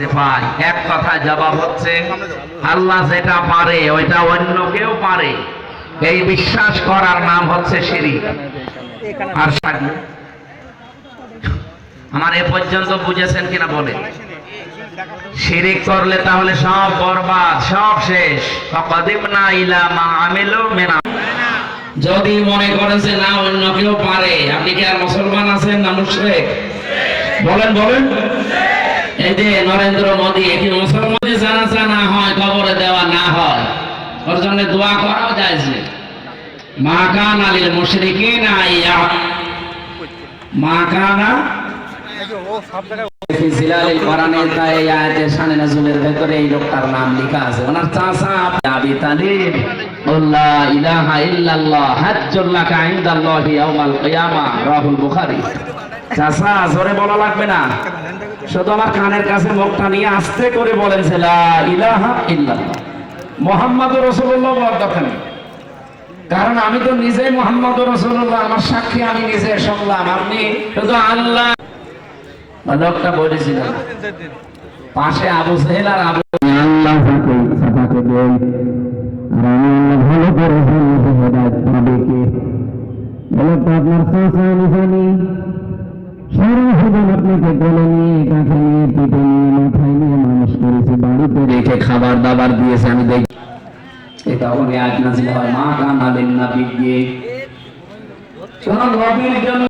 কাছে পাই এক কথা জবাব হচ্ছে, আল্লাহ যেটা পারে, ওইটা অন্য কেউ পারে। এই বিশ্বাস করার নাম হচ্ছে শিরিক। আর আমার এ পর্যন্ত বুঝেছেন কিনা বলে শিরিক করলে তাহলে সব বরবাদ, সব শেষ। যদি মনে করেন যে না, অন্য কেউ পারে, আপনি কি আর মুসলমান আছেন না মুশরিক? বলেন বলেন। এই যে নরেন্দ্র মোদী কি মুসলমান জানাজা না হয়, কবরে দেওয়া না হয়। ওর জন্য দোয়া করাও যায় যে, মা কান আলিল মুশরিকিন আইয়া মা কানা এই লোকটার নাম লেখা আছে। ওনার চাচা আবি তালিব। ইলাহা ইল্লাল্লাহ হাজ্জুল ইনদাল্লাহি ইয়াউমাল কিয়ামা, রাহুল বুখারী। চাচা, জোরে বলা লাগবে না? শুধু আমার কানের কাছে মুখটা নিয়ে আস্তে করে বলেন ইলাহা ইল্লাল্লাহ। মুহাম্মাদুর রাসূলুল্লাহ বলার দরকার নেই। কারণ আমি তো নিজেই মোহাম্মদ রসুল্লাহ, আমার সাক্ষী আমি নিজে শুনলাম। আপনি শুধু আল্লাহ লোকটা বলেছিলেন। পাশে আবু সেহেল আর আবু আল্লাহ সাদাকে দেই আপনার জীবন আপনাকে গলে নিয়ে, কাঁধে নিয়ে, পিঠে নিয়ে, মাথায় নিয়ে মানুষ করেছে, বাড়িতে রেখে খাবার দাবার দিয়েছে, আমি দেখি। এটা তখন আজ নাজিল হয়, মা কান না নাবি গিয়ে কোন নবীর জন্য